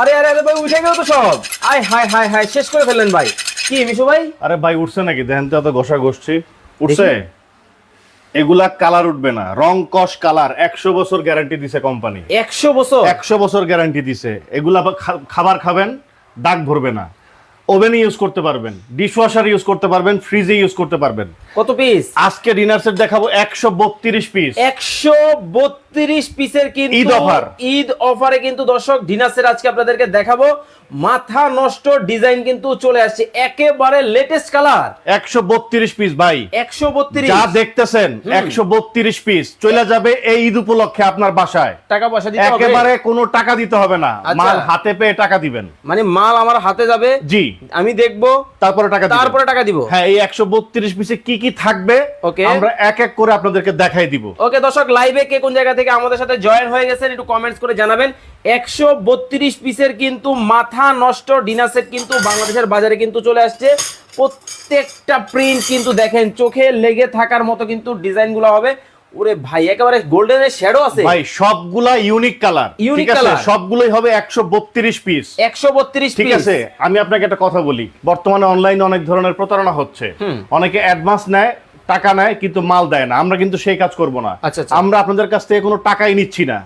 আরে আরে আরে ভাই উঠে গেল তো সব। আয় হায় হায় হায় শেষ করে ফেললেন ভাই। কি মিশু ভাই? আরে ভাই উঠছে নাকি? দেখেন তো এত ঘষা ঘষছি। উঠছে? এগুলা কালার উঠবে না। রং কস কালার একশো বছর গ্যারান্টি দিছে কোম্পানি একশো বছর? একশো বছর গ্যারান্টি দিছে। এগুলা খাবার খাবেন দাগ ভরবে না। ওভেনে ইউজ করতে পারবেন। ডিশওয়াশার ইউজ করতে পারবেন ফ্রিজে ইউজ করতে পারবেন। কত পিস আজকে ডিনার সেট দেখাবো একশো বত্রিশ পিস একশো বত্রিশ পিসের কিন্তু ঈদ offer। ঈদ অফারে কিন্তু দর্শক ডিনাসের আজকে আপনাদেরকে দেখাবো। মাথা নষ্ট ডিজাইন কিন্তু চলে আসছে একেবারে লেটেস্ট কালার একশো বত্রিশ পিস ভাই। একশো বত্রিশ। যা দেখতেছেন একশো বত্রিশ পিস। চলে যাবে এই ঈদ উপলক্ষে আপনার বাসায়। টাকা পয়সা দিতে একেবারে কোনো টাকা দিতে হবে না। আচ্ছা। মাল হাতে পেয়ে টাকা দিবেন। মানে মাল আমার হাতে যাবে? জি। আমি দেখব। তারপরে টাকা তারপরে টাকা দিব। হ্যাঁ এই একশো বত্রিশ পিসে কি কি থাকবে ওকে। আমরা এক এক করে আপনাদেরকে দেখাই দিব। ওকে দর্শক লাইভে কে কোন জায়গা থেকে আমাদের সাথে জয়েন হয়ে গেছেন একটু কমেন্টস করে জানাবেন। একশো বত্রিশ পিসের কিন্তু মাথা নষ্ট ডিনার সেট কিন্তু বাংলাদেশের বাজারে কিন্তু চলে আসছে। প্রত্যেকটা প্রিন্ট কিন্তু দেখেন চোখে লেগে থাকার মতো কিন্তু ডিজাইনগুলো হবে। ওরে ভাই একেবারে গোল্ডেনের শ্যাডো আছে। ভাই সবগুলা ইউনিক কালার আছে? color। সবগুলোই হবে একশো বত্রিশ পিস একশো বত্রিশ ঠিক আছে? আমি আপনাকে একটা কথা বলি। বর্তমানে অনলাইনে অনেক ধরনের প্রতারণা হচ্ছে। অনেকে অ্যাডভান্স নেয় টাকা নেয় কিন্তু মাল দেয় না। আমরা কিন্তু সেই কাজ করব না। আচ্ছা, আচ্ছা। আমরা আপনাদের কাছ থেকে কোনো টাকাই নিচ্ছি না।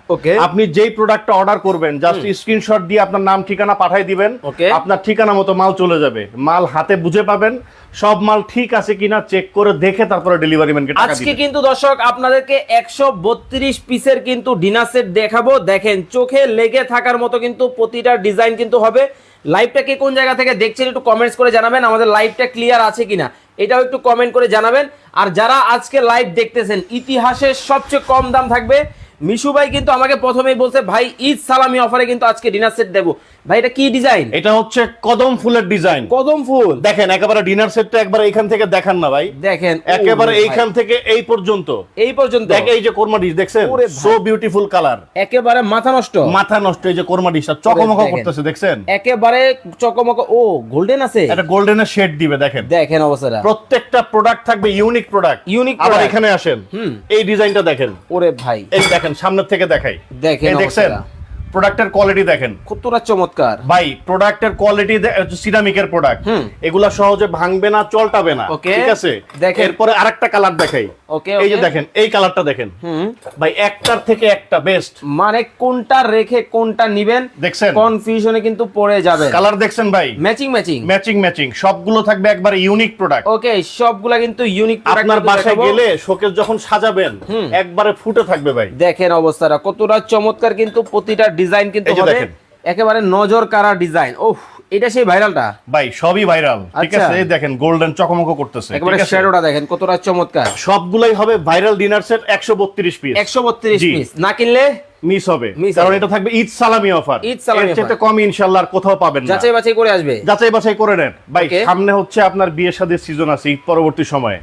আপনি যেই প্রোডাক্টটা অর্ডার করবেন জাস্ট স্ক্রিনশট দিয়ে আপনার নাম ঠিকানা পাঠিয়ে দিবেন। আপনার ঠিকানা মতো মাল চলে যাবে। মাল হাতে বুঝে পাবেন সব মাল ঠিক আছে কিনা চেক করে দেখে তারপরে ডেলিভারি ম্যানকে টাকা আজকে কিন্তু দর্শক আপনাদেরকে একশো বত্রিশ পিসের কিন্তু ডিনার সেট দেখাবো। দেখেন চোখে লেগে থাকার মতো কিন্তু প্রতিটা ডিজাইন কিন্তু হবে। লাইভটা কে কোন জায়গা থেকে দেখছেন একটু কমেন্টস করে জানাবেন আমাদের লাইভটা ক্লিয়ার আছে কিনা। এটাও একটু কমেন্ট করে জানাবেন। আর যারা আজকে লাইভ দেখতেছেন, ইতিহাসের সবচেয়ে কম দাম থাকবে মিশু ভাই কিন্তু আমাকে প্রথমেই বলছে ভাই ঈদ সালামি অফারে কিন্তু আজকে ডিনার সেট দেবো। ভাই এটা কি ডিজাইন এটা হচ্ছে কদম ফুলের ডিজাইন কদম ফুল? দেখেন একেবারে ডিনার সেটটা একবার এইখান থেকে দেখান না ভাই। দেখেন একেবারে এইখান থেকে এই পর্যন্ত। এই পর্যন্ত। দেখ এই যে কোরমা ডিশ দেখছেন? সো বিউটিফুল কালার একেবারে মাথা নষ্ট। মাথা নষ্ট এই যে কোরমা ডিশটা চকমক করতেছে দেখছেন? একেবারে চকমক ও গোল্ডেন আছে? এটা গোল্ডেনের শেড দিবে দেখেন। দেখেন অবস্থাটা। প্রত্যেকটা প্রোডাক্ট থাকবে ইউনিক প্রোডাক্ট ইউনিক আবার এখানে আসেন। হুম। এই ডিজাইনটা দেখেন। ওরে ভাই। এই দেখেন সামনের থেকে দেখাই দেখেন দেখছেন। প্রোডাক্টের কোয়ালিটি দেখেন। কতটা চমৎকার। ভাই প্রোডাক্টের কোয়ালিটি সিরামিকের প্রোডাক্ট এগুলা সহজে ভাঙবে না চলটাবে না. ঠিক আছে? দেখেন। এরপরে আরেকটা কালার দেখাই। ওকে এই যে দেখেন এই কালারটা দেখেন। ভাই একটার থেকে একটা বেস্ট মানে কোনটা রেখে কোনটা নিবেন দেখছেন? কনফিউশনে কিন্তু পড়ে যাবে। কালার দেখছেন ভাই? ম্যাচিং ম্যাচিং ম্যাচিং ম্যাচিং সবগুলো থাকবে একবার ইউনিক প্রোডাক্ট ওকে সবগুলা কিন্তু ইউনিক আপনার বাসায় গেলে শোকেস যখন সাজাবেন একবারে ফুটে থাকবে ভাই। দেখেন অবস্থাটা কতটা চমৎকার কিন্তু প্রতিটা ডিজাইন কিন্তু হবে একেবারে নজর কারা ডিজাইন। ওহ এটা সেই ভাইরালটা? ভাই সবই ভাইরাল। ঠিক আচ্ছা। আছে এই দেখেন গোল্ডেন চকমক করতেছে। একেবারে শ্যাডোটা দেখেন কতটা চমৎকার। সবগুলাই হবে ভাইরাল ডিনার সেট একশো বত্রিশ পিস একশো বত্রিশ জি। পিস না কিনলে? মিস হবে। কারণ এটা থাকবে ঈদ সালামি অফার। ঈদ সালামি কম ইনশাল্লাহ আর কোথাও পাবেন না। যাচাই বাছাই করে আসবে। যাচাই বাছাই করে নেন। ভাই সামনে হচ্ছে আপনার বিয়ে শাদীর সিজন আছে ঈদ পরবর্তী সময়ে।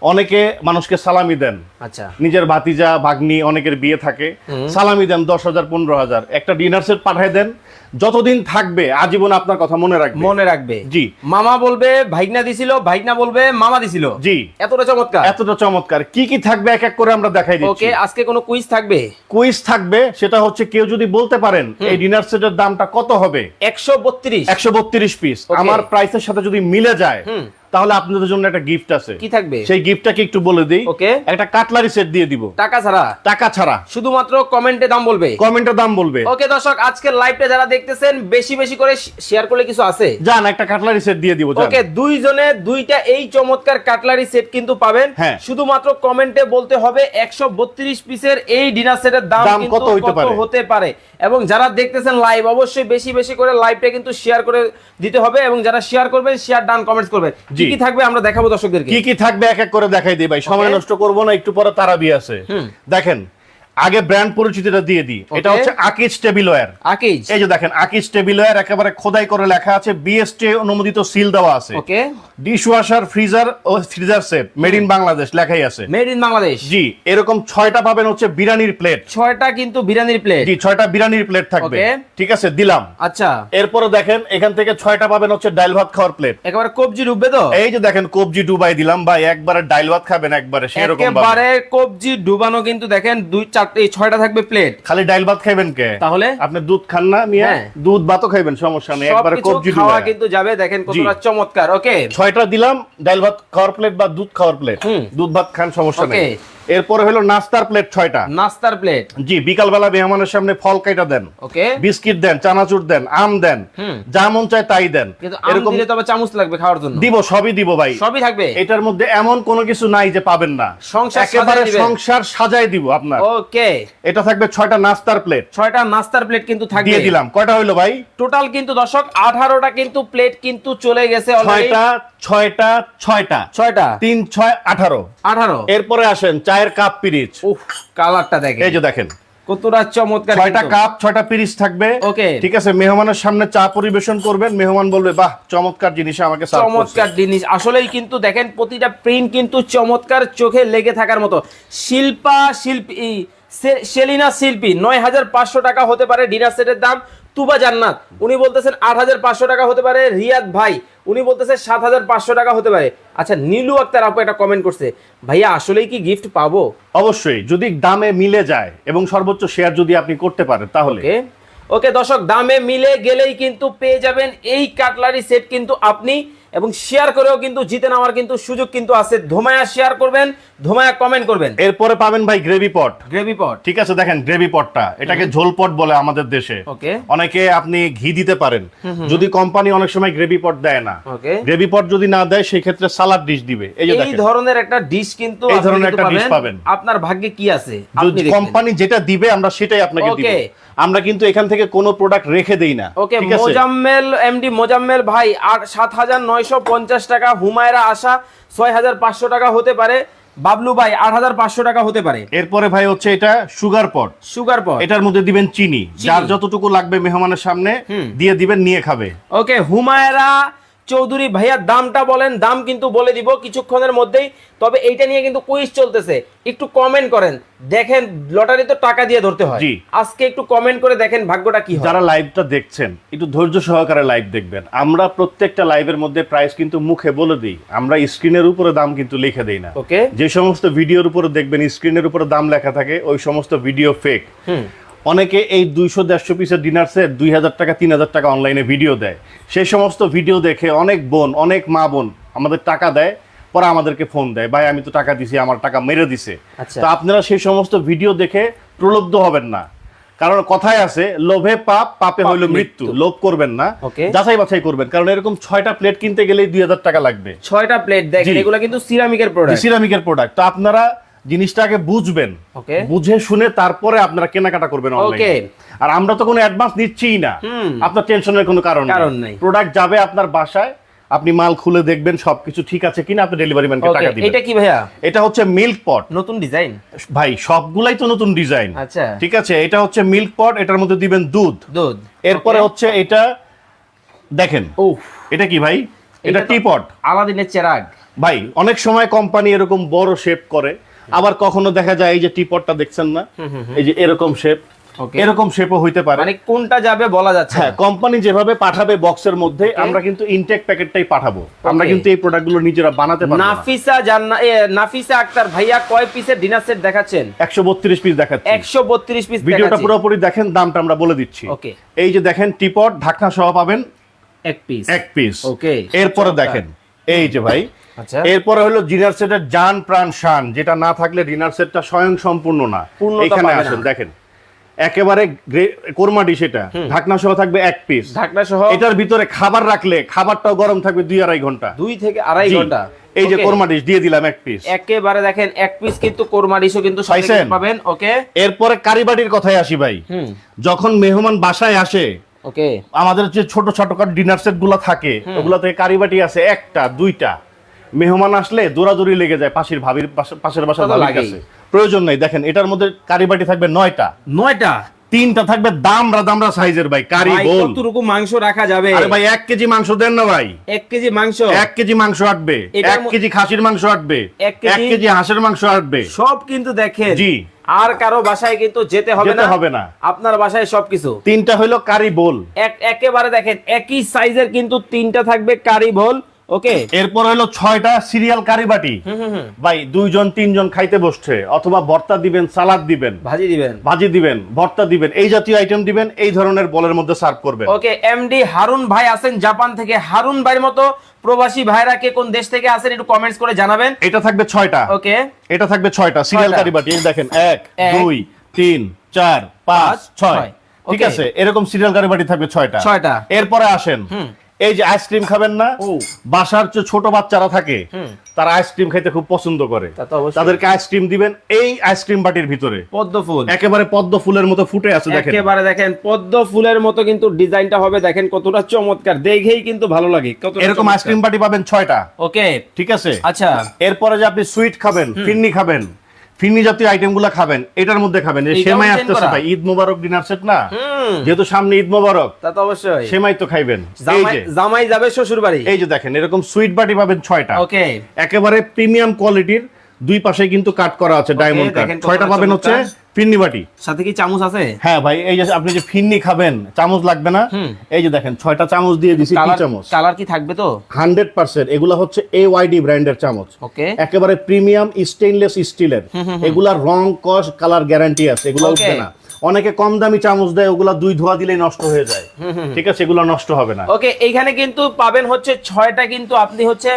অনেকে মানুষকে সালামি দেন। আচ্ছা। নিজের ভাতিজা ভাগ্নি অনেকের বিয়ে থাকে। সালামি দেন দশ হাজার পনেরো হাজার। একটা ডিনার সেট পাঠায় দেন। যতদিন থাকবে আজীবন আপনার কথা মনে রাখবে। মনে রাখবে। জি। মামা বলবে ভাইগনা দিছিল ভাইগনা বলবে মামা দিছিল। জি। এতটা চমৎকার। এতটা চমৎকার। কি কি থাকবে এক এক করে আমরা দেখাই দিচ্ছি। ওকে আজকে কোনো কুইজ থাকবে? কুইজ থাকবে সেটা হচ্ছে কেউ যদি বলতে পারেন এই ডিনার সেটের দামটা কত হবে একশো বত্রিশ একশো বত্রিশ পিস. আমার প্রাইসের সাথে যদি মিলে যায়। তাহলে আপনাদের জন্য একটা গিফট আছে। কি থাকবে? সেই গিফটটাকে একটু বলে দিই। Okay. একটা কাটলারি সেট দিয়ে দিব। টাকা ছাড়া? টাকা ছাড়া। শুধুমাত্র কমেন্টে দাম বলবে? কমেন্টের দাম বলবে। ওকে দর্শক আজকের লাইভটা যারা দেখতেছেন বেশি বেশি করে শেয়ার করলে কিছু আছে? যান একটা কাটলারি সেট দিয়ে দিব ওকে দুইজনে দুইটা এই চমৎকার কাটলারি সেট কিন্তু পাবেন। হ্যাঁ। শুধুমাত্র কমেন্টে বলতে হবে একশো বত্রিশ পিসের এই ডিনার সেটের দাম কত হইতে পারে? হতে পারে? এবং যারা দেখতেছেন লাইভ অবশ্যই বেশি বেশি করে লাইভটা কিন্তু শেয়ার করে দিতে হবে এবং যারা শেয়ার করবেন শেয়ার ডান কমেন্টস করবেন। কি কি থাকবে আমরা দেখাবো দর্শকদেরকে? কি কি থাকবে এক এক করে দেখাই দিই ভাই। সময় নষ্ট করব না একটু পরে তারাবি আছে। দেখেন আগে ব্র্যান্ড পরিচিতিটা দিয়ে দিই। এটা হচ্ছে আকিজ টেবিলওয়্যার আকিজ এই যে দেখেন আকিজ টেবিলওয়্যার একেবারে খোদাই করে লেখা আছে বিএসটি অনুমোদিত সিল দেওয়া আছে। Okay dishwasher freezer O freezer set made in Bangladesh লেখাই আছে। মেড ইন বাংলাদেশ জি এরকম ছয়টা পাবেন হচ্ছে বিরিয়ানির প্লেট ছয়টা কিন্তু বিরিয়ানির প্লেট জি ছয়টা বিরিয়ানির প্লেট থাকবে. ঠিক আছে দিলাম। আচ্ছা। এরপরে দেখেন এখান থেকে ছয়টা পাবেন হচ্ছে ডাইল ভাত খাওয়ার প্লেট একেবারে কবজি ডুববে তো? এই যে দেখেন কবজি ডুবাই দিলাম ভাই একবারে ডাইল ভাত খাবেন একবারে সেরকম একেবারে কবজি ডুবানো কিন্তু দেখেন দুই চার এই ছয়টা থাকবে প্লেট খালি ডাইল ভাত খাইবেন কে? তাহলে? আপনি দুধ খান না মিয়া? হ্যাঁ। দুধ ভাতও খাইবেন সমস্যা নেই। একবারে কবজি খাওয়া কিন্তু যাবে দেখেন। কতটা চমৎকার ওকে ছয়টা দিলাম ডাইল ভাত খাওয়ার প্লেট বা দুধ খাওয়ার প্লেট দুধ ভাত খান সমস্যা নেই. এরপরে হলো নাস্তার প্লেট ছয়টা। নাস্তার প্লেট জি বিকালবেলা মেহমানের সামনে ফল কাইটা দেন। ওকে। বিস্কিট দেন চানাচুর দেন আম দেন। যা মন চায় তাই দেন। এরকম দিলে তবে চামচ লাগবে খাওয়ার জন্য। দিব সবই দিব ভাই। সবই থাকবে? এটার মধ্যে এমন কোনো কিছু নাই যে পাবেন না। সংসার একেবারে সংসার সাজাই দিব আপনার। ওকে। এটা থাকবে ছয়টা নাস্তার প্লেট ছয়টা নাস্তার প্লেট কিন্তু থাকবে। দিয়ে দিলাম। কয়টা হইল ভাই? টোটাল কিন্তু দর্শক আঠারোটা কিন্তু প্লেট কিন্তু চলে গেছে already। ছয়টা ছয়টা ছয়টা। ছয়টা? তিন ছয় আঠারো। আঠারো। এরপরে আসেন চায়ের কাপ পিরিচ। কালারটা দেখেন। এই যে দেখেন। কতটা চমৎকার ছয়টা কাপ ছয়টা পিরিচ থাকবে। Okay. ঠিক আছে মেহমানের সামনে চা পরিবেশন করবেন। মেহমান বলবে বাহ চমৎকার জিনিস আমাকে চমৎকার জিনিস। আসলেই কিন্তু দেখেন প্রতিটা প্রিন্ট কিন্তু চমৎকার চোখে লেগে থাকার মতো। শিল্পা শিল্পী সেলিনা শিল্পী নয় হাজার পাঁচশো টাকা হতে পারে ডিনার সেটের দাম। তুবা জান্নাত। উনি বলতেছেন আট হাজার পাঁচশো টাকা হতে পারে রিয়াদ ভাই। উনি বলতেছে সাত হাজার পাঁচশো টাকা হতে পারে। আচ্ছা নীলু আক্তার আপু একটা কমেন্ট করছে ভাইয়া আসলেই কি গিফট পাবো? অবশ্যই যদি দামে মিলে যায় এবং সর্বোচ্চ শেয়ার যদি আপনি করতে পারেন তাহলে। ওকে ওকে দর্শক দামে মিলে গেলেই কিন্তু পেয়ে যাবেন এই কাটলারি সেট কিন্তু আপনি। এবং শেয়ার করেও কিন্তু জিতে নেওয়ার কিন্তু সুযোগ কিন্তু আছে। ধোমায়া শেয়ার করবেন ধোমায়া কমেন্ট করবেন। এরপরে পাবেন ভাই গ্রেভি পট গ্রেভি পট ঠিক আছে দেখেন গ্রেভি পটটা এটাকে ঝোল পট বলে আমাদের দেশে। ওকে অনেকে আপনি ঘি দিতে পারেন। যদি কোম্পানি অনেক সময় গ্রেভি পট দেয় না। ওকে গ্রেভি পট যদি না দেয় সেই ক্ষেত্রে সালাদ ডিশ দিবে। এই যে এই ধরনের একটা ডিশ কিন্তু এই আপনি ধরনের একটা dish পাবেন। আপনার ভাগ্যে কি আছে? কোম্পানি যেটা দিবে আমরা সেটাই আপনাকে দিব. আমরা কিন্তু এখান থেকে কোনো প্রোডাক্ট রেখে দেই না। ওকে মোজাম্মেল এমডি মোজাম্মেল ভাই আর সাত হাজার নয়শো পঞ্চাশ টাকা হুমায়রা আসা ছয় হাজার পাঁচশো টাকা হতে পারে। বাবলু ভাই আট হাজার পাঁচশো টাকা হতে পারে। এরপরে ভাই হচ্ছে এটা সুগার পট। সুগার পট। এটার মধ্যে দিবেন চিনি। চিনি। যার যতটুকু লাগবে মেহমানের সামনে দিয়ে দিবেন নিয়ে খাবে। ওকে হুমায়রা চৌধুরী ভাইয়া দামটা বলেন দাম কিন্তু বলে দিব কিছুক্ষণের মধ্যেই। তবে এইটা নিয়ে কিন্তু কুইজ চলতেছে। একটু কমেন্ট করেন। দেখেন লটারি তো টাকা দিয়ে ধরতে হয়। আজকে একটু কমেন্ট করে দেখেন ভাগ্যটা কি যারা লাইভটা দেখছেন একটু ধৈর্য সহকারে লাইভ দেখবেন। আমরা প্রত্যেকটা লাইভের মধ্যে প্রাইস কিন্তু মুখে বলে দিই। আমরা স্ক্রিনের উপরে দাম কিন্তু লিখে দেই না। ওকে যে সমস্ত ভিডিওর উপরে দেখবেন স্ক্রিনের উপরে দাম লেখা থাকে ওই সমস্ত ভিডিও ফেক অনেকে এই দুইশো দেড়শো পিসের ডিনার সেট দুই হাজার টাকা তিন হাজার টাকা অনলাইনে ভিডিও দেয়। সেই সমস্ত ভিডিও দেখে অনেক বোন অনেক মা বোন আমাদের টাকা দেয় পরে আমাদেরকে ফোন দেয় ভাই আমি তো টাকা দিছি আমার টাকা মেরে দিছে। আচ্ছা। তো আপনারা সেই সমস্ত ভিডিও দেখে প্রলুব্ধ হবেন না। কারণ কথায় আছে লোভে পাপ পাপে হইল মৃত্যু। লোভ করবেন না. যাচাই বাছাই করবেন। কারণ এরকম ছয়টা প্লেট কিনতে গেলেই দুই হাজার টাকা লাগবে। ছয়টা প্লেট দেখেন। এগুলো কিন্তু সিরামিকের প্রোডাক্ট সিরামিকের প্রোডাক্ট তো আপনারা জিনিসটাকে বুঝবেন। বুঝে শুনে তারপরে আপনারা কেনাকাটা করবেন অনলাইনে আর আমরা তো কোনো অ্যাডভান্স নিচ্ছিই না। আপনার টেনশনের কোনো কারণ কারণ নেই। প্রোডাক্ট যাবে আপনার বাসায় আপনি মাল খুলে দেখবেন সবকিছু ঠিক আছে কিনা আপনি ডেলিভারি ম্যানকে টাকা দিবেন। এটা কি ভাইয়া? এটা হচ্ছে মিল্ক পট নতুন ডিজাইন ভাই সবগুলাই তো নতুন ডিজাইন আচ্ছা। ঠিক আছে এটা হচ্ছে মিল্ক পট এটার মধ্যে দিবেন দুধ। দুধ। এরপরে হচ্ছে এটা দেখেন। উফ। এটা কি ভাই? এটা টিপট আলাদিনের চেরাগ। ভাই অনেক সময় কোম্পানি এরকম বড় শেপ করে আবার কখনো দেখা যায় এই যে টিপটটা দেখছেন না? এই যে এরকম শেপ. এরকম শেপও হইতে পারে। মানে কোনটা যাবে বলা যাচ্ছে হ্যাঁ কোম্পানি যেভাবে পাঠাবে বক্সের মধ্যে আমরা কিন্তু ইনটেক প্যাকেটটাই পাঠাবো। আমরা কিন্তু এই প্রোডাক্টগুলো নিজেরা বানাতে পারব নাফিসা জান্না নাফিসা আক্তার ভাইয়া কয় পিসের ডিনার সেট দেখাচ্ছেন? একশো বত্রিশ পিস দেখাচ্ছি। একশো বত্রিশ পিস ভিডিওটা পুরোপুরি দেখেন দামটা আমরা বলে দিচ্ছি। Okay. এই যে দেখেন টিপট ঢাকনা সহ পাবেন এক পিস এক পিস ওকে এরপরে দেখেন। এই যে ভাই এরপরে হলো ডিনার সেটের জান প্রাণ শান যেটা না থাকলে ডিনার সেটটা স্বয়ং সম্পূর্ণ না এখানে আসেন দেখেন। একেবারে কোরমা ডিশ এটা ঢাকনা সহ থাকবে এক পিস ঢাকনা সহ এটার ভিতরে খাবার রাখলে খাবারটাও গরম থাকবে দুই আড়াই ঘণ্টা। দুই থেকে আড়াই ঘণ্টা। এই যে কোরমা ডিশ দিয়ে দিলাম এক পিস একেবারে দেখেন এক পিস কিন্তু কোরমা ডিশও কিন্তু পাবেন ওকে এরপরে কারিবাটির কথায় আসি ভাই। যখন মেহমান বাসায় আসে ওকে আমাদের যে ছোট ছোট ডিনার সেটগুলা থাকে ওগুলা থেকে কারিবাটি আছে একটা দুইটা। মেহমান আসলে দৌড়াদৌড়ি লেগে যায় পাশের ভাবির পাশের বাসার। কাছে। প্রয়োজন নাই। দেখেন এটার মধ্যে কারিবাটি থাকবে নয়টা। নয়টা? তিনটা থাকবে দামরা দামরা সাইজের ভাই কারি বোল কতটুকু মাংস রাখা যাবে? আরে ভাই এক কেজি মাংস দেন না ভাই। এক কেজি মাংস? এক কেজি মাংস আটবে। এটার এক ম- কেজি খাসির মাংস আটবে। এক কেজি- হাঁসের মাংস আটবে। সব কিন্তু দেখেন জি। আর কারও বাসায় কিন্তু যেতে হবে না। হবে না। আপনার বাসায় সবকিছু। তিনটা হইল কারি বোল। এক একেবারে দেখেন একই সাইজের কিন্তু তিনটা থাকবে কারি ভোল ওকে এরপর হলো ছয়টা সিরিয়াল কারিবাটি। ভাই দুইজন তিনজন খাইতে বসছে অথবা ভর্তা দিবেন সালাদ দিবেন। ভাজি দিবেন। ভাজি দিবেন ভর্তা দিবেন এই জাতীয় আইটেম দিবেন এই ধরনের বলের মধ্যে সার্ভ করবেন। ওকে এমডি হারুন ভাই আছেন জাপান থেকে। হারুন ভাইয়ের মতো প্রবাসী ভাইরা কে কোন দেশ থেকে আছেন একটু কমেন্টস করে জানাবেন। এটা থাকবে ছয়টা। ওকে এটা থাকবে ছয়টা সিরিয়াল। কারিবাটি। দেখেন এক দুই তিন চার পাঁচ ছয়। ঠিক আছে এরকম সিরিয়াল কারিবাটি থাকবে ছয়টা। ছয়টা। এরপরে আসেন। এই যে আইসক্রিম খাবেন না বাসার যে ছোট বাচ্চারা থাকে তারা আইসক্রিম খাইতে খুব পছন্দ করে। তাদেরকে আইসক্রিম দিবেন এই আইসক্রিম বাটির ভিতরে। পদ্ম ফুল। একেবারে পদ্ম ফুলের মতো ফুটে আছে দেখেন। একেবারে দেখেন পদ্ম ফুলের মতো কিন্তু ডিজাইনটা হবে দেখেন কতটা চমৎকার। দেখেই কিন্তু ভালো লাগে কতটা এরকম আইসক্রিম বাটি পাবেন ছয়টা। ওকে। ঠিক আছে? আচ্ছা। এরপরে যে আপনি সুইট খাবেন ফিন্নি খাবেন ফিন্নি জাতীয় আইটেমগুলা খাবেন এটার মধ্যে খাবেন। সেমাই আসতেছে ভাই ঈদ মোবারক ডিনার সেট না? যেহেতু সামনে ঈদ মোবারক তা তো অবশ্যই। সেমাই তো খাইবেন। এই জামাই যে। জামাই যাবে শ্বশুর বাড়ি এই যে দেখেন এরকম সুইট বাটি পাবেন ছয়টা। ওকে। একেবারে প্রিমিয়াম কোয়ালিটির দুই পাশে কিন্তু কাট করা আছে ডায়মন্ড কাট ছয়টা পাবেন হচ্ছে বাটি। সাথে কি চামচ আছে? হ্যাঁ ভাই এই যে আপনি যে ফিন্নি খাবেন চামচ লাগবে না। এই যে দেখেন ছয়টা চামচ দিয়ে দিছি কি চামচ। কালার কি থাকবে তো? হান্ড্রেড পার্সেন্ট এগুলো হচ্ছে এ ওয়াইডি ব্র্যান্ডের চামচ। ওকে। একেবারে প্রিমিয়াম স্টেইনলেস স্টিলের। এগুলা রং কস কালার গ্যারান্টি আছে এগুলো উঠবে না। অনেকে কম দামি চামচ দেয় ওগুলা দুই ধোয়া দিলেই নষ্ট হয়ে যায়। ঠিক আছে এগুলো নষ্ট হবে না। ওকে এইখানে কিন্তু পাবেন হচ্ছে ছয়টা কিন্তু আপনি হচ্ছে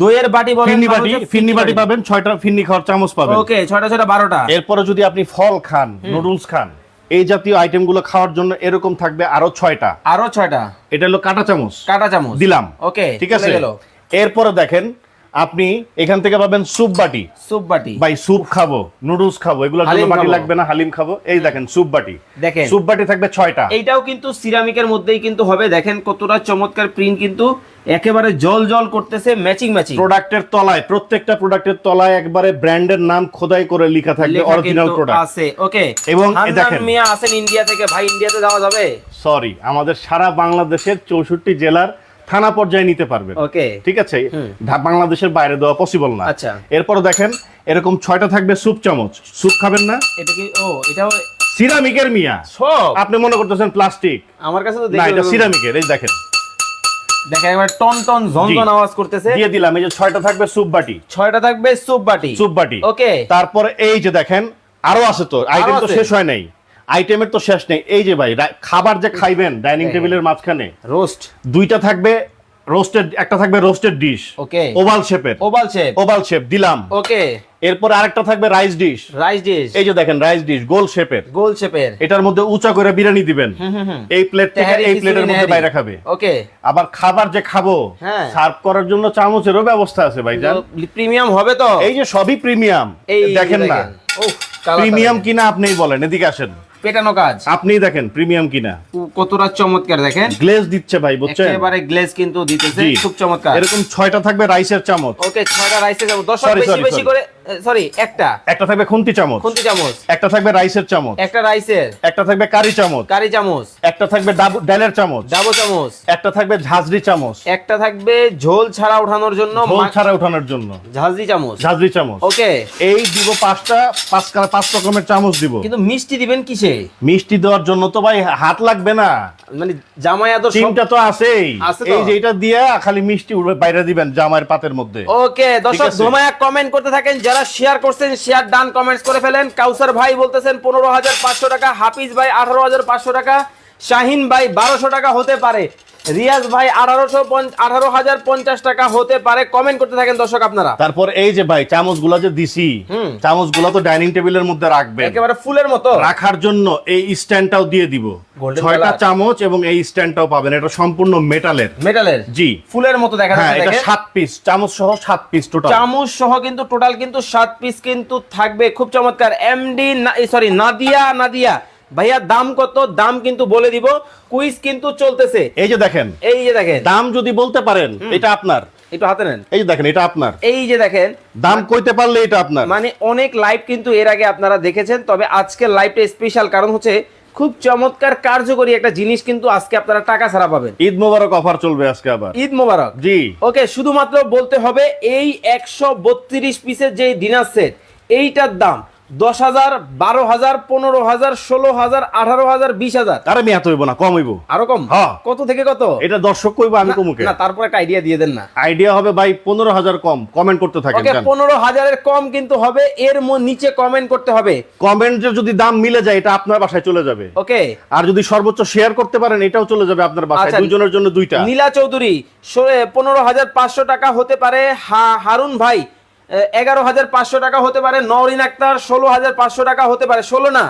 দইয়ের বাটি বলেন ফিন্নি বাটি ফিন্নি বাটি পাবেন ছয়টা ফিন্নি খাওয়ার চামচ পাবেন। ওকে ছয়টা ছয়টা বারোটা। এরপরে যদি আপনি ফল খান নুডলস খান এই জাতীয় আইটেমগুলো খাওয়ার জন্য এরকম থাকবে আরও ছয়টা। আরও ছয়টা। এটা হলো কাঁটা চামচ। কাঁটা চামচ। দিলাম। ওকে ঠিক আছে? এরপরে দেখেন আপনি এখান থেকে পাবেন স্যুপ বাটি। সুপ বাটি। ভাই স্যুপ খাব নুডলস খাব এগুলোর জন্য বাটি লাগবে না হালিম খাব। এই দেখেন স্যুপ বাটি। দেখেন। স্যুপ বাটি থাকবে ছয়টা। এইটাও কিন্তু সিরামিকের মধ্যেই কিন্তু হবে। দেখেন কতটা চমৎকার প্রিন্ট কিন্তু একেবারে জল জল করতেছে ম্যাচিং ম্যাচিং প্রোডাক্টের তলায় প্রত্যেকটা প্রোডাক্টের তলায় একবারে ব্র্যান্ডের নাম খোদাই করে লেখা থাকবে অরিজিনাল প্রোডাক্ট আছে ওকে এবং দেখেন। মিয়া আছেন ইন্ডিয়া থেকে। ভাই ইন্ডিয়াতে যাওয়া যাবে? সরি আমাদের সারা বাংলাদেশের চৌষট্টি জেলার থানা পর্যায়ে নিতে পারবেন। ওকে। ঠিক আছে? বাংলাদেশের বাইরে দেওয়া পসিবল না। আচ্ছা। এরপরে দেখেন এরকম ছয়টা থাকবে স্যুপ চামচ। স্যুপ খাবেন না? এটা কি ও এটাও সিরামিকের মিয়া। সব? আপনি মনে করতেছেন প্লাস্টিক আমার কাছে তো না এটা সিরামিকের এই দেখেন। দেখেন একবার টন টন ঝনঝন। আওয়াজ করতেছে। দিয়ে দিলাম এই যে ছয়টা থাকবে স্যুপ বাটি। ছয়টা থাকবে সুপ বাটি। স্যুপ বাটি। ওকে। তারপরে এই যে দেখেন আরও আছে তো আইটেম তো শেষ হয় নাই। আইটেমের তো শেষ নেই। এই যে ভাই খাবার যে খাইবেন ডাইনিং টেবিলের মাঝখানে রোস্ট দুইটা থাকবে রোস্টেড একটা থাকবে রোস্টেড ডিশ ওকে ওভাল শেপের ওভাল শেপ ওভাল শেপ দিলাম। ওকে এরপর আরেকটা থাকবে রাইস ডিশ রাইস ডিশ এই যে দেখেন রাইস ডিশ গোল শেপের গোল শেপের এটার মধ্যে উঁচা করে বিরিয়ানি দিবেন। এই প্লেট থেকে এই প্লেটের মধ্যে বাইরে খাবে। ওকে আবার খাবার যে খাব হ্যাঁ। সার্ভ করার জন্য চামচেরও ব্যবস্থা আছে ভাইজান প্রিমিয়াম হবে তো? এই যে সবই প্রিমিয়াম। দেখেন না। প্রিমিয়াম কিনা আপনিই বলেন এদিকে আসেন। পেটানো কাজ। আপনিই দেখেন প্রিমিয়াম কিনা। কতটা চমৎকার দেখেন। গ্লেজ দিচ্ছে ভাই বুঝছেন? একেবারে গ্লেজ কিন্তু দিতেছে খুব চমৎকার। এরকম ছয়টা থাকবে রাইসের চামচ। ওকে ছয়টা রাইসে যাব দশ Sorry, বেশি বেশি করে সরি একটা। একটা থাকবে খুন্তি চামচ। খুন্তি চামচ। একটা থাকবে রাইসের চামচ। একটা রাইসের। একটা থাকবে কারি চামচ। কারি চামচ। একটা থাকবে ডালের চামচ। ডাবো চামচ। একটা থাকবে ঝাঁঝরি চামচ। একটা থাকবে ঝোল ছাড়া ওঠানোর জন্য ঝোল ছাড়া ওঠানোর জন্য। ঝাঁঝরি চামচ। ঝাঁঝরি চামচ। ওকে। এই দিব পাঁচটা পাঁচ পাঁচ রকমের চামচ দিব। কিন্তু মিষ্টি দিবেন কিসে? মিষ্টি দেওয়ার জন্য তো ভাই হাত লাগবে না। মানে জামাই আদর চিমটা তো আছেই? এই যে এটা দিয়ে খালি মিষ্টি বাইরে দিবেন জামাইয়ের পাতের মধ্যে। ওকে দর্শক। ধোমায়া কমেন্ট করতে থাকেন। যারা শেয়ার করছেন শেয়ার ডান কমেন্টস করে ফেলেন। কাউসার ভাই বলতেছেন, পনেরো হাজার পাঁচশো টাকা, হাফিজ ভাই আঠারো হাজার পাঁচশো টাকা, শাহিন ভাই বারোশো টাকা হতে পারে। রিয়াজ ভাই আঠারোশো আঠারো হাজার পঞ্চাশ টাকা হতে পারে। কমেন্ট করতে থাকেন দর্শক আপনারা। তারপর এই যে ভাই চামচগুলা যে দিছি চামচগুলা তো ডাইনিং টেবিলের মধ্যে রাখবেন। একেবারে ফুলের মতো। রাখার জন্য এই স্ট্যান্ডটাও দিয়ে দিব। ছয়টা চামচ এবং এই স্ট্যান্ডটাও পাবেন। এটা সম্পূর্ণ মেটালের মেটালের জি। ফুলের মতো দেখা হ্যাঁ যাচ্ছে এটা সাত পিস চামচ সহ সাত পিস টোটাল চামচ সহ কিন্তু টোটাল কিন্তু সাত পিস কিন্তু থাকবে। খুব চমৎকার। MD sorry Nadia Nadia. ভাইয়া দাম কত? দাম কিন্তু বলে দিব। কুইজ কিন্তু চলতেছে। এই যে দেখেন। এই যে দেখেন। দাম যদি বলতে পারেন এটা আপনার। একটু হাতে নেন। এই যে দেখেন এটা আপনার। এই যে দেখেন। দাম কইতে পারলে এটা আপনার। মানে অনেক লাইভ কিন্তু এর আগে আপনারা দেখেছেন তবে আজকের লাইভটা স্পেশাল কারণ হচ্ছে খুব চমৎকার কার্যকরী একটা জিনিস কিন্তু আজকে আপনারা টাকা ছাড়া পাবেন। ঈদ মোবারক অফার চলবে আজকে আবার। ঈদ মোবারক। জি। ওকে শুধুমাত্র বলতে হবে এই একশো বত্রিশ পিসের যে ডিনার সেট এইটার দাম। দশ হাজার বারো হাজার পনেরো হাজার ষোলো হাজার আঠারো হাজার বিশ হাজার। আরে মেয়াত হইব না কম হইব। আরও কম? হ্যাঁ। কত থেকে কত? এটা দর্শক কইব আমি কমুকে না তারপর একটা আইডিয়া দিয়ে দেন না। আইডিয়া হবে ভাই পনেরো হাজার কম কমেন্ট করতে থাকেন ওকে পনেরো হাজারের কম কিন্তু হবে এর নিচে কমেন্ট করতে হবে। কমেন্টের যদি দাম মিলে যায় এটা আপনার বাসায় চলে যাবে। ওকে। আর যদি সর্বোচ্চ শেয়ার করতে পারেন এটাও চলে যাবে আপনার বাসায় আচ্ছা। দুইজনের জন্য দুইটা। নীলা চৌধুরী পনেরো হাজার পাঁচশো টাকা হতে পারে হারুন ভাই। এগারো হাজার পাঁচশো টাকা হতে পারে নরিন আক্তার ষোলো হাজার পাঁচশো টাকা হতে পারে। ষোলো না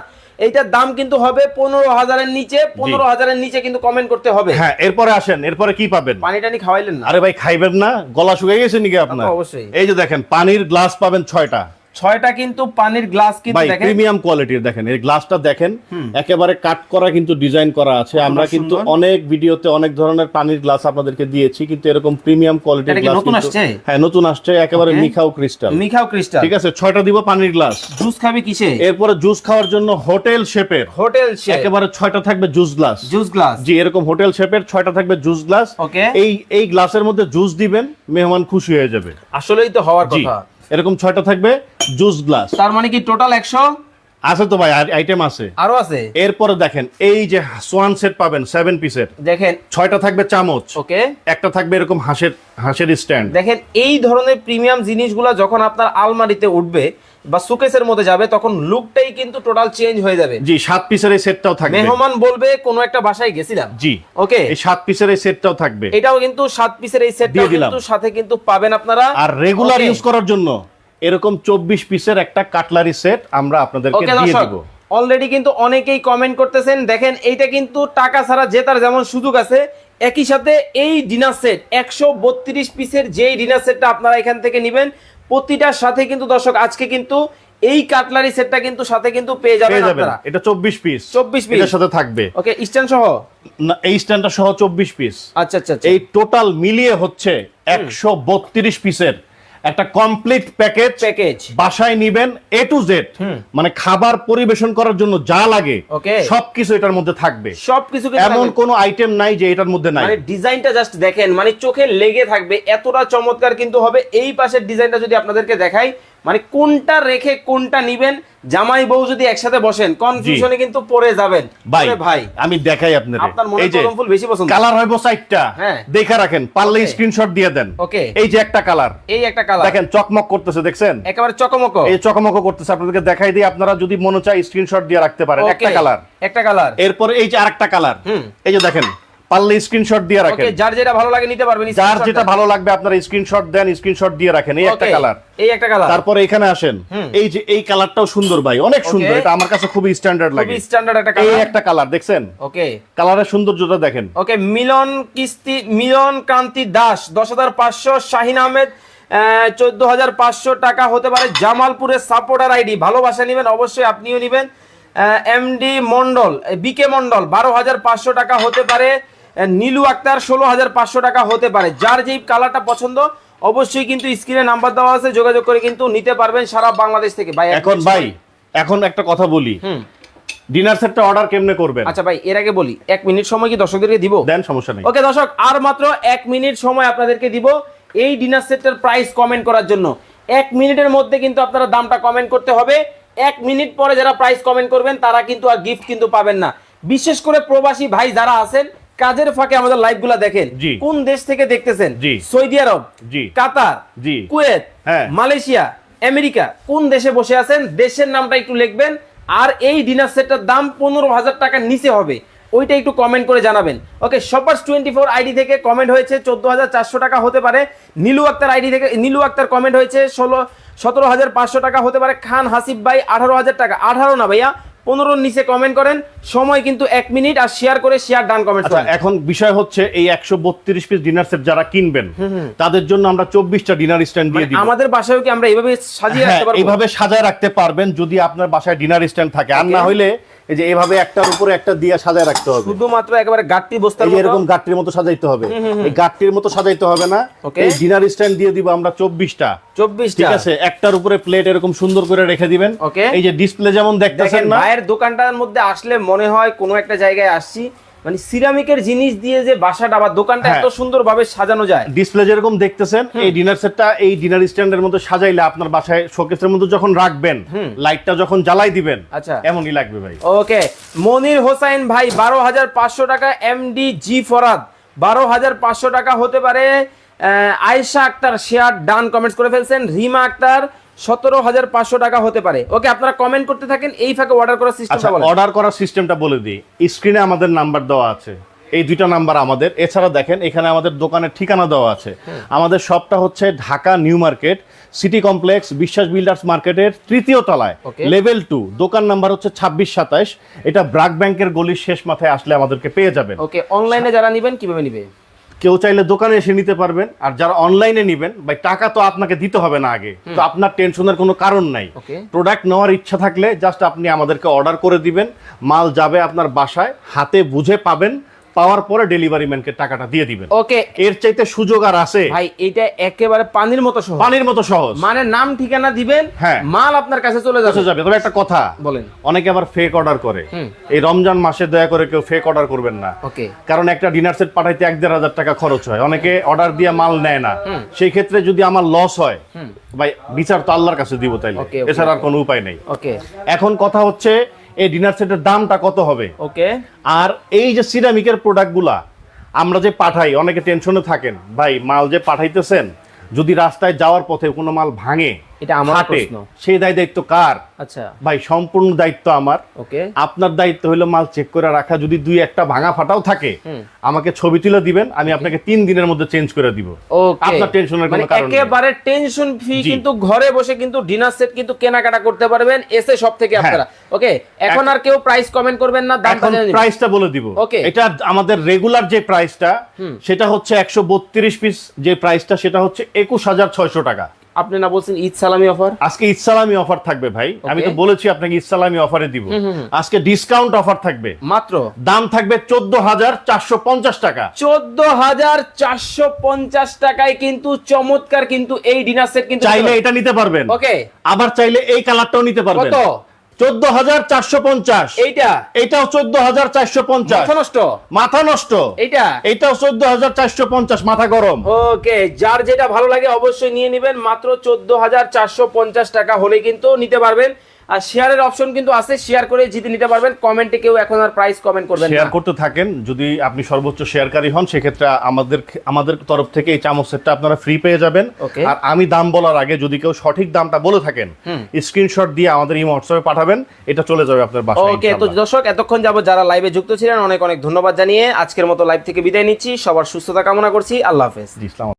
এইটার দাম কিন্তু হবে পনেরো হাজারের নিচে পনেরো হাজারের নিচে কিন্তু কমেন্ট করতে হবে। হ্যাঁ এরপরে আসেন এরপরে কি পাবেন? পানি টানি খাওয়াইলেন না। আরে ভাই খাইবেন না গলা শুকিয়ে গেছে নাকি আপনার? অবশ্যই। এই যে দেখেন পানির গ্লাস পাবেন ছয়টা। ছয়টা কিন্তু পানির গ্লাস কিন্তু দেখেন। প্রিমিয়াম কোয়ালিটির দেখেন এই গ্লাসটা দেখেন একেবারে কাট করা কিন্তু ডিজাইন করা আছে। আমরা কিন্তু। অনেক ভিডিওতে অনেক ধরনের পানির গ্লাস আপনাদেরকে দিয়েছি কিন্তু এরকম প্রিমিয়াম কোয়ালিটির গ্লাস নতুন আসছে? হ্যাঁ নতুন আসছে একেবারে মিখাও ক্রিস্টাল মিখাও ক্রিস্টাল ঠিক আছে ছয়টা দিব পানির গ্লাস জুস খাবি কিসে? এরপরে জুস খাওয়ার জন্য হোটেল শেপের হোটেল শেপ একেবারে ছয়টা থাকবে জুস গ্লাস জুস গ্লাস জি এরকম হোটেল শেপের ছয়টা থাকবে জুস গ্লাস Okay. এই এই গ্লাসের মধ্যে জুস দিবেন মেহমান খুশি হয়ে যাবে। আসলেই তো হওয়ার কথা। এরকম ছয়টা থাকবে জুস গ্লাস। তার মানে কি টোটাল একশো? আছে তো ভাই আইটেম আছে। আরও আছে? এরপরে দেখেন এই যে সোয়ান সেট পাবেন সেভেন পিসের দেখেন। ছয়টা থাকবে চামচ। ওকে। একটা থাকবে এরকম হাঁসের হাঁসের স্ট্যান্ড দেখেন এই ধরনের প্রিমিয়াম জিনিসগুলো যখন আপনার আলমারিতে উঠবে বা সুকেসের মধ্যে যাবে তখন লুকটাই কিন্তু টোটাল চেঞ্জ হয়ে যাবে। জি সাত পিসের এই সেটটাও থাকবে। মেহমান বলবে কোনো একটা বাসায় গেছিলাম। জি ওকে? এই সাত পিসের এই সেটটাও থাকবে। এটাও কিন্তু সাত পিসের এই সেটটা দিয়ে দিলাম। কিন্তু সাথে কিন্তু পাবেন আপনারা। আর রেগুলার ইউজ করার জন্য এরকম চব্বিশ পিসের একটা কাটলারি সেট আমরা আপনাদেরকে দিয়ে দিব। অলরেডি কিন্তু অনেকেই কমেন্ট করতেছেন দেখেন এইটা কিন্তু টাকা ছাড়া জেতার যেমন সুযোগ আছে একই সাথে এই ডিনার সেট একশো বত্রিশ পিসের যেই ডিনার সেটটা আপনারা এখান থেকে নেবেন প্রতিটার সাথে কিন্তু দর্শক আজকে কিন্তু এই কাটলারি সেটটা কিন্তু সাথে কিন্তু পেয়ে যাবেন আপনারা। এটা চব্বিশ পিস 24 পিস এর সাথে থাকবে। ওকে স্ট্যান্ড সহ? না, এই স্ট্যান্ডটা সহ চব্বিশ পিস আচ্ছা আচ্ছা আচ্ছা। এই টোটাল মিলিয়ে হচ্ছে একশো বত্রিশ পিসের একটা কমপ্লিট প্যাকেজ প্যাকেজ বাসায় নিবেন এ টু জেড মানে খাবার পরিবেশন করার জন্য যা লাগে. সবকিছু এটার মধ্যে থাকবে। সবকিছু এমন কোন কোনো আইটেম নাই যে এটার মধ্যে নাই। মানে ডিজাইনটা জাস্ট দেখেন মানে চোখে লেগে থাকবে এতটা চমৎকার কিন্তু হবে। এই পাশের ডিজাইনটা যদি আপনাদেরকে দেখাই মানে কোনটা রেখে কোনটা নিবেন? জামাই বউ যদি একসাথে বসেন কনফিউশনে কিন্তু পড়ে যাবেন। ভাই ভাই। আমি দেখাই আপনাদের আপনার মনে এই যে কদম ফুল বেশি পছন্দ। কালার হইব চারটা। হ্যাঁ। দেখা রাখেন পারলে স্ক্রিনশট দিয়ে দেন। ওকে এই যে একটা কালার। এই একটা কালার। দেখেন চকমক করতেছে দেখছেন? একেবারে চকমক। এই চকমক করতেছে আপনাদেরকে দেখাই দিই আপনারা যদি মনে চায় স্ক্রিনশট দিয়ে রাখতে পারেন একটা কালার। একটা কালার। এরপরে এই যে আরেকটা কালার। হুম। এই যে দেখেন পারলে স্ক্রিনশট দিয়ে ওকে রাখেন। যার যেটা ভালো লাগে নিতে পারবেন যার যেটা ভালো লাগবে আপনারা স্ক্রিনশট দেন স্ক্রিনশট দিয়ে রাখেন এই একটা কালার এই একটা কালার তারপরে এখানে আসেন। এই যে এই কালারটাও সুন্দর ভাই অনেক সুন্দর। এটা আমার কাছে খুবই স্ট্যান্ডার্ড লাগে। খুবই স্ট্যান্ডার্ড একটা এই কালার একটা কালার দেখছেন? ওকে কালারের সৌন্দর্যটা দেখেন। ওকে মিলন কিস্তি মিলন কান্তি দাস দশ হাজার পাঁচশো শাহিন আহমেদ চোদ্দ হাজার পাঁচশো টাকা হতে পারে জামালপুরের সাপোর্টার আইডি ভালোবাসা নেবেন অবশ্যই আপনিও নেবেন। এমডি মন্ডল বিকে মন্ডল বারো হাজার পাঁচশো টাকা হতে পারে নীলু আক্তার ষোলো হাজার পাঁচশো টাকা হতে পারে। যার যেই কালারটা পছন্দ অবশ্যই কিন্তু স্ক্রিনে নাম্বার দেওয়া আছে যোগাযোগ করে কিন্তু নিতে পারবেন সারা বাংলাদেশ থেকে। ভাই এখন ভাই এখন একটা কথা বলি। ডিনার সেটটা অর্ডার কেমনে করবেন? আচ্ছা ভাই এর আগে বলি এক মিনিট সময় কি দর্শকদেরকে দিব? দেন সমস্যা নেই। ওকে দর্শক আর মাত্র এক মিনিট সময় আপনাদেরকে দিব এই ডিনার সেটটার প্রাইস কমেন্ট করার জন্য। এক মিনিটের মধ্যে কিন্তু আপনারা দামটা কমেন্ট করতে হবে। এক মিনিট পরে যারা প্রাইস কমেন্ট করবেন তারা কিন্তু আর গিফট কিন্তু পাবেন না। বিশেষ করে প্রবাসী ভাই যারা আছেন কাজের ফাঁকে আমাদের লাইভগুলো দেখেন। কোন দেশ থেকে দেখতেছেন? Saudi Arab. কাতার কুয়েত হ্যাঁ। মালয়েশিয়া আমেরিকা কোন দেশে বসে আছেন? দেশের নামটা একটু লিখবেন। আর এই ডিনার সেটটার দাম পনেরো হাজার টাকার নিচে হবে। ওইটা একটু কমেন্ট করে জানাবেন। ওকে সপার্স টোয়েন্টি ফোর আইডি থেকে কমেন্ট হয়েছে চোদ্দ হাজার চারশো টাকা হতে পারে। নীলু আক্তার আইডি থেকে নীলু আক্তার কমেন্ট হয়েছে ষোলো সতেরো হাজার পাঁচশো টাকা হতে পারে। খান হাসিফ ভাই আঠারো হাজার টাকা। আঠারো না ভাইয়া পনেরোর নিচে কমেন্ট করেন। সময় কিন্তু এক মিনিট আর শেয়ার করে শেয়ার ডান কমেন্ট করেন। এখন বিষয় হচ্ছে এই একশো বত্রিশ পিস ডিনার সেট যারা কিনবেন তাদের জন্য আমরা চব্বিশটা ডিনার স্ট্যান্ড দিয়ে দিই আমাদের বাসায় কি আমরা এইভাবে সাজিয়ে হ্যাঁ রাখতে পারব? এইভাবে সাজায় রাখতে পারবেন যদি আপনার বাসায় ডিনার স্ট্যান্ড থাকে। আর না হইলে এই যে এইভাবে একটার উপরে একটা দিয়ে সাজায় রাখতে হবে। শুধুমাত্র একেবারে গাট্টি মতো। এরকম গাট্টির মতো সাজাইতে হবে। এই গাট্টির মতো সাজাইতে হবে না. এই ডিনার স্ট্যান্ড দিয়ে দিব আমরা চব্বিশটা। চব্বিশটা। ঠিক আছে? একটার উপরে প্লেট এরকম সুন্দর করে রেখে দিবেন। ওকে এই যে ডিসপ্লে যেমন দেখতেছেন না। ভাইয়ের দোকানটার মধ্যে আসলে মনে হয় কোনো একটা জায়গায় আসছি। মানে সিরামিকের জিনিস দিয়ে যে বাসাটা বা দোকানটা হ্যাঁ। এত সুন্দরভাবে সাজানো যায়। ডিসপ্লে যেরকম দেখতেছেন এই ডিনার সেটটা এই ডিনার স্ট্যান্ডের মধ্যে সাজাইলে আপনার বাসায় শোকেসের মধ্যে যখন রাখবেন লাইটটা যখন জ্বালাই দিবেন আচ্ছা। এমনই লাগবে ভাই। ওকে। মনির হোসাইন ভাই বারো হাজার পাঁচশো টাকা এমডি জি ফরাদ। বারো হাজার পাঁচশো টাকা হতে পারে Ayesha Akter share done comments করে ফেলছেন রিমা আক্তার সতেরো হাজার পাঁচশো টাকা হতে পারে। ওকে আপনারা কমেন্ট করতে থাকেন এই ফাঁকে অর্ডার করার আচ্ছা সিস্টেমটা বলেন। অর্ডার করার সিস্টেমটা বলে দিই। স্ক্রিনে আমাদের নাম্বার দেওয়া আছে। এই দুইটা নাম্বার আমাদের। এছাড়া দেখেন এখানে আমাদের দোকানের ঠিকানা দেওয়া আছে। আমাদের শপটা হচ্ছে Dhaka New Market City Complex Biswas builders মার্কেটের তৃতীয় তলায়। লেভেল টু দোকান নাম্বার হচ্ছে ছাব্বিশ সাতাশ এটা ব্রাক ব্যাংকের গলির শেষ মাথায় আসলে আমাদেরকে পেয়ে যাবেন। ওকে অনলাইনে যারা নেবেন কীভাবে নিবে? কেউ চাইলে দোকানে এসে নিতে পারবেন। আর যারা অনলাইনে নিবেন ভাই টাকা তো আপনাকে দিতে হবে না আগে। তো আপনার টেনশনের কোনো কারণ নাই। প্রোডাক্ট নেওয়ার ইচ্ছা থাকলে জাস্ট আপনি আমাদেরকে অর্ডার করে দিবেন। মাল যাবে আপনার বাসায় হাতে বুঝে পাবেন। পাওয়ার পরে ডেলিভারি ম্যানকে টাকাটা দিয়ে দিবেন। ওকে। এর চাইতে সুযোগ আর আছে? ভাই এটা একেবারে পানির মতো সহজ। পানির মতো সহজ। মানে নাম ঠিকানা দিবেন হ্যাঁ। মাল আপনার কাছে চলে যাবে। যাবে। তবে একটা কথা বলেন। অনেকে আবার ফেক অর্ডার করে। এই রমজান মাসে দয়া করে কেউ ফেক অর্ডার করবেন না। ওকে। কারণ একটা ডিনার সেট পাঠাইতে এক দেড় হাজার টাকা খরচ হয়। অনেকে অর্ডার দিয়ে মাল নেয় না। সেই ক্ষেত্রে যদি আমার লস হয় ভাই বিচার তো আল্লাহর কাছে দিব তাইলে। এছাড়া আর কোনো উপায় নেই। ওকে। এখন কথা হচ্ছে এই ডিনার সেটের দামটা কত হবে? ওকে আর এই যে সিরামিকের প্রোডাক্টগুলা আমরা যে পাঠাই অনেকে টেনশনে থাকেন ভাই মাল যে পাঠাইতেছেন যদি রাস্তায় যাওয়ার পথে কোনো মাল ভাঙে এটা আমার প্রশ্ন। সেই দায় দায়িত্ব কার? আচ্ছা। ভাই সম্পূর্ণ দায়িত্ব আমার। ওকে। আপনার দায়িত্ব হলো মাল চেক করে রাখা। যদি দুই একটা ভাঙা ফাটাও থাকে আমাকে ছবি তুলে দিবেন আমি আপনাকে তিন দিনের মধ্যে চেঞ্জ করে দিব। ওকে। আপনার টেনশনের কোনো মানে কারণ নেই। একেবারে টেনশন ফ্রি কিন্তু ঘরে বসে কিন্তু ডিনার সেট কিন্তু কেনাকাটা করতে পারবেন এসে সব থেকে হ্যাঁ। আপনারা। ওকে এখন আর কেউ প্রাইস কমেন্ট করবেন না এখন প্রাইসটা বলে দিব। Okay. এটা আমাদের রেগুলার যে প্রাইসটা সেটা হচ্ছে একশো বত্রিশ পিস যে প্রাইসটা সেটা হচ্ছে একুশ হাজার ছয়শো টাকা। আপনি না বলছেন ঈদ সালামি অফার? আজকে ঈদ সালামি অফার থাকবে ভাই। আমি তো বলেছি আপনাকে ঈদ সালামি অফারে দিব। আজকে ডিসকাউন্ট অফার থাকবে। মাত্র? দাম থাকবে চোদ্দ হাজার চারশো পঞ্চাশ টাকা। চোদ্দ হাজার চারশো পঞ্চাশ টাকায় কিন্তু চমৎকার কিন্তু এই ডিনার সেট কিন্তু চাইলে এটা নিতে পারবেন। ওকে আবার চাইলে এই কালারটাও নিতে পারবেন। কত? চোদ্দ হাজার চারশো পঞ্চাশ। এইটা? এইটাও চোদ্দ হাজার চারশো পঞ্চাশ। নষ্ট? মাথা নষ্ট। এটা এইটাও চোদ্দ হাজার চারশো পঞ্চাশ মাথা গরম। ওকে যার যেটা ভালো লাগে অবশ্যই নিয়ে নিবেন মাত্র চোদ্দ হাজার চারশো পঞ্চাশ টাকা হলে কিন্তু নিতে পারবেন। আর শেয়ারের অপশন কিন্তু আছে শেয়ার করে জিতে নিতে পারবেন। কমেন্টে কেউ এখন আর প্রাইস কমেন্ট করবেন শেয়ার করতে থাকেন যদি আপনি সর্বোচ্চ শেয়ারকারী হন সেক্ষেত্রে আমাদের আমাদের তরফ থেকে এই চামচ সেটটা আপনারা ফ্রি পেয়ে যাবেন। আর আমি দাম বলার আগে যদি কেউ সঠিক দামটা বলে থাকেন স্ক্রিনশট দিয়ে আমাদের এই হোয়াটসঅ্যাপে পাঠাবেন এটা চলে যাবে আপনার বাসায় ওকে তো। দর্শক এতক্ষণ যাবত যারা লাইভে যুক্ত ছিলেন অনেক অনেক ধন্যবাদ জানিয়ে আজকের মতো লাইভ থেকে বিদায় নিচ্ছি। সবার সুস্থতা কামনা করছি। আল্লাহ হাফেজ। ইসলাম